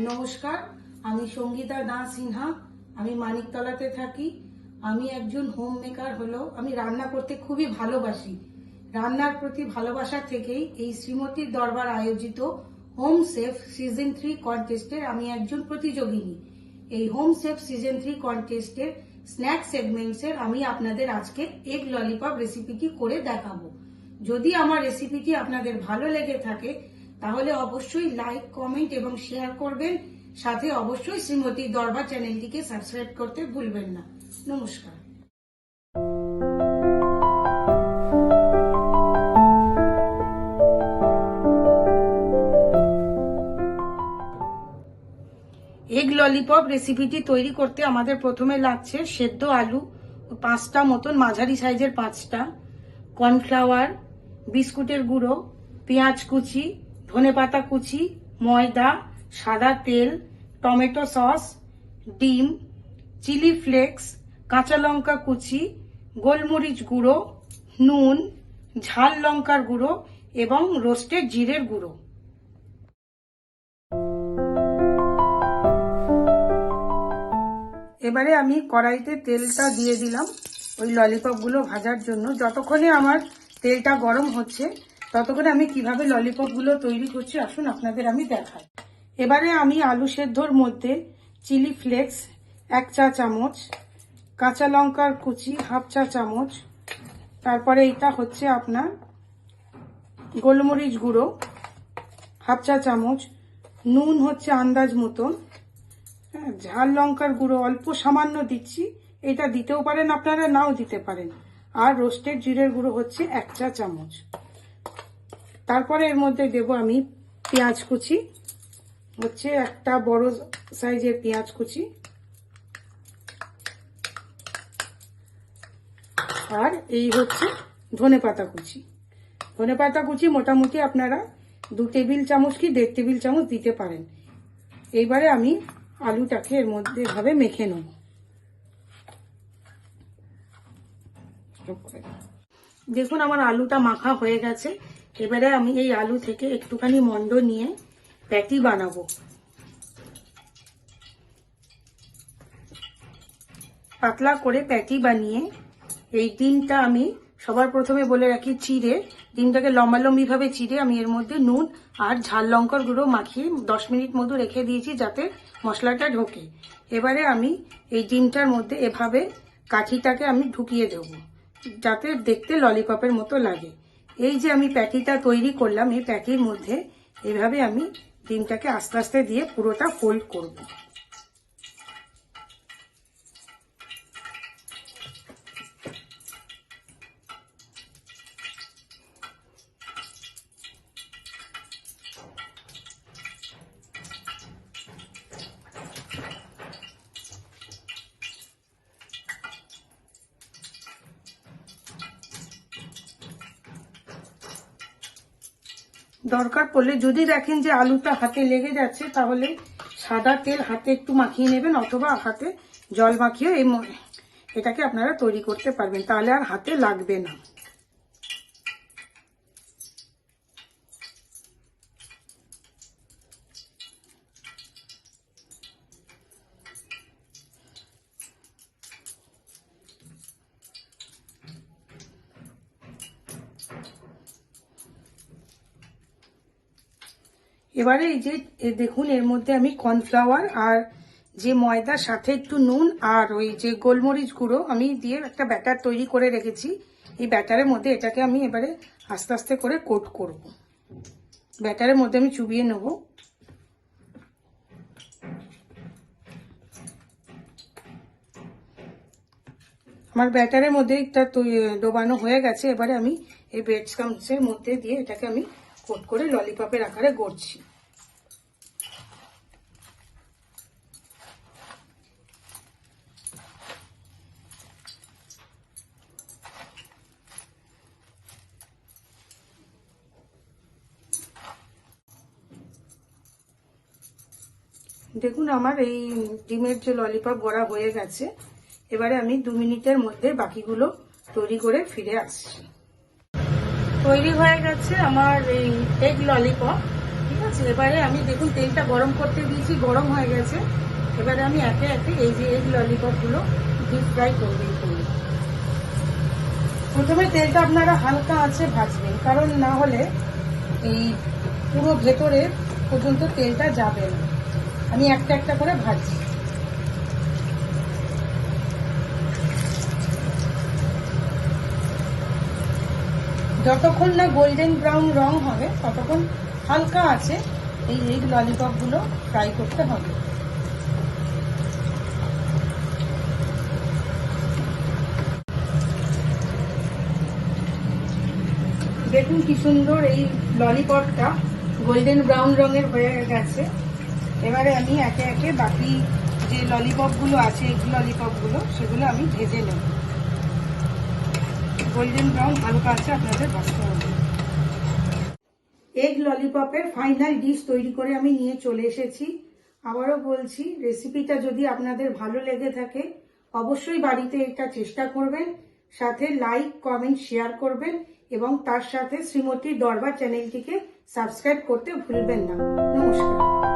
নমস্কার, আমি সঙ্গীতা দাস সিনহা, আমি মানিকতলাতে থাকি। আমি একজন হোম মেকার হলো আমি রান্না করতে খুবই ভালোবাসি। রান্নার প্রতি ভালোবাসা থেকেই এই শ্রীমতীর দরবার আয়োজিত হোম সেফ সিজন থ্রি কন্টেস্টের আমি একজন প্রতিযোগিনী। এই হোম সেফ সিজন থ্রি কন্টেস্টের স্ন্যাক সেগমেন্টসের আমি আপনাদের আজকে এগ ললিপপ রেসিপিটি করে দেখাবো। যদি আমার রেসিপিটি আপনাদের ভালো লেগে থাকে তাহলে অবশ্যই লাইক কমেন্ট এবং শেয়ার করবেন। সাথে অবশ্যই শ্রীমতী দরবার চ্যানেলটিকে সাবস্ক্রাইব করতে ভুলবেন না। নমস্কার। এগ ললিপপ রেসিপিটি তৈরি করতে আমাদের প্রথমে লাগছে সেদ্ধ আলু, পাঁচটা মতন, মাঝারি সাইজের পাঁচটা কর্নফ্লাওয়ার বিস্কুটের গুঁড়ো, পেঁয়াজ কুচি ধনেপাতা কুচি, ময়দা, সাদা তেল, টমেটো সস, ডিম, চিলি ফ্লেক্স, কাঁচা লঙ্কা কুচি, গোলমরিচ গুঁড়ো, নুন, ঝাল লঙ্কার গুঁড়ো এবং রোস্টেড জিরের গুঁড়ো। এবারে আমি কড়াইতে তেলটা দিয়ে দিলাম ওই ললিপপগুলো ভাজার জন্য। যতক্ষণে আমার তেলটা গরম হচ্ছে ততক্ষণে আমি কীভাবে ললিপপগুলো তৈরি করছি আসুন আপনাদের আমি দেখাই। এবারে আমি আলু সেদ্ধর মধ্যে চিলি ফ্লেক্স এক চা চামচ কাঁচা লঙ্কার কুচি হাফ চা চামচ তারপরে এটা হচ্ছে আপনার গোলমরিচ গুঁড়ো হাফ চা চামচ নুন হচ্ছে আন্দাজ মতন হ্যাঁ, ঝাল লঙ্কার গুঁড়ো অল্প সামান্য দিচ্ছি এটা দিতেও পারেন আপনারা নাও দিতে পারেন। আর রোস্টেড জিরের গুঁড়ো হচ্ছে এক চা চামচ। তারপরে এর মধ্যে দেব আমি পেঁয়াজ কুচি, হচ্ছে একটা বড় সাইজের পেঁয়াজ কুচি আর এই হচ্ছে ধনে পাতা কুচি। ধনে পাতা কুচি মোটামুটি আপনারা দু টেবিল চামচ কি দেড় টেবিল চামচ দিতে পারেন। এইবারে আমি আলুটাকে এর মধ্যে এভাবে মেখে নেব। দেখুন আমার আলুটা মাখা হয়ে গেছে। এবারে আমি এই আলু থেকে একটুখানি মন্ড নিয়ে প্যাটি বানাবো। পাতলা করে প্যাটি বানিয়ে এই ডিমটা আমি সবার প্রথমে বলে রাখি চিড়ে। ডিমটাকে লম্বালম্বি ভাবে চিড়ে আমি এর মধ্যে নুন আর ঝাল লঙ্কার গুঁড়ো মাখিয়ে দশ মিনিট মতো রেখে দিয়েছি যাতে মশলাটা ঢোকে। এবারে আমি এই ডিমটার মধ্যে এভাবে কাঠিটাকে আমি ঢুকিয়ে দেব, যাতে দেখতে ললিপপের মতো লাগে। এই যে আমি প্যাটিটা তৈরি করলাম, এই প্যাটির মধ্যে এভাবে আমি ডিমটাকে আস্তে আস্তে দিয়ে পুরোটা ফোল্ড করব। দরকার পড়লে যদি দেখেন যে আলুটা হাতে লেগে যাচ্ছে, তাহলে সাদা তেল হাতে একটু মাখিয়ে নেবেন অথবা হাতে জল মাখিয়ে এই এটাকে আপনারা তৈরি করতে পারবেন। তাহলে আর হাতে লাগবে না। এবারে এই যে দেখুন, এর মধ্যে আমি কর্নফ্লাওয়ার আর যে ময়দার সাথে একটু নুন আর ওই যে গোলমরিচ গুঁড়ো আমি দিয়ে একটা ব্যাটার তৈরি করে রেখেছি। এই ব্যাটারের মধ্যে এটাকে আমি এবারে আস্তে আস্তে করে কোট করব। ব্যাটারের মধ্যে আমি চুবিয়ে নেব। আমার ব্যাটারের মধ্যে একটা ডোবানো হয়ে গেছে। এবারে আমি এই ব্রেড স্কামসের মধ্যে দিয়ে এটাকে আমি কোট করে ললিপপের আকারে গড়ছি। দেখুন, আমার এই ডিমের যে ললিপপ গড়া হয়ে গেছে, এবারে আমি দু মিনিটের মধ্যে বাকিগুলো তৈরি করে ফিরে আসছি। তৈরি হয়ে গেছে আমার এই এগ ললিপপ ঠিক আছে? এবারে আমি দেখুন, তেলটা গরম করতে দিয়েছি, গরম হয়ে গেছে। এবারে আমি একে একে এই যে এগ ললিপপগুলো ডিপ ফ্রাই করব প্রথমে তেলটা আপনারা হালকা আছে ভাজবেন, কারণ না হলে এই পুরো ভেতরে পর্যন্ত তেলটা যাবে না। আমি একটা একটা করে ভাজছি। যতক্ষণ না গোল্ডেন ব্রাউন রং হবে, ততক্ষণ হালকা আছে এই এগ ললিপপগুলো ফ্রাই করতে হবে। দেখুন কি সুন্দর এই ললিপপটা গোল্ডেন ব্রাউন রঙের হয়ে গেছে। এবারে আমি একে একে বাকি যে ললিপপগুলো আছে, এগ ললিপপগুলো, সেগুলো আমি ভেজে নেব। গোল্ডেন ব্রাউন হালকা আছে, আপনাদের ভাজতে হবে। এগ ললিপপের ফাইনাল ডিশ তৈরি করে আমি নিয়ে চলে এসেছি। আবারও বলছি রেসিপিটা যদি আপনাদের ভালো লেগে থাকে, অবশ্যই বাড়িতে এটা চেষ্টা করবেন, সাথে লাইক কমেন্ট শেয়ার করবেন এবং তার সাথে শ্রীমতী দরবার চ্যানেলটিকে সাবস্ক্রাইব করতে ভুলবেন না। নমস্কার।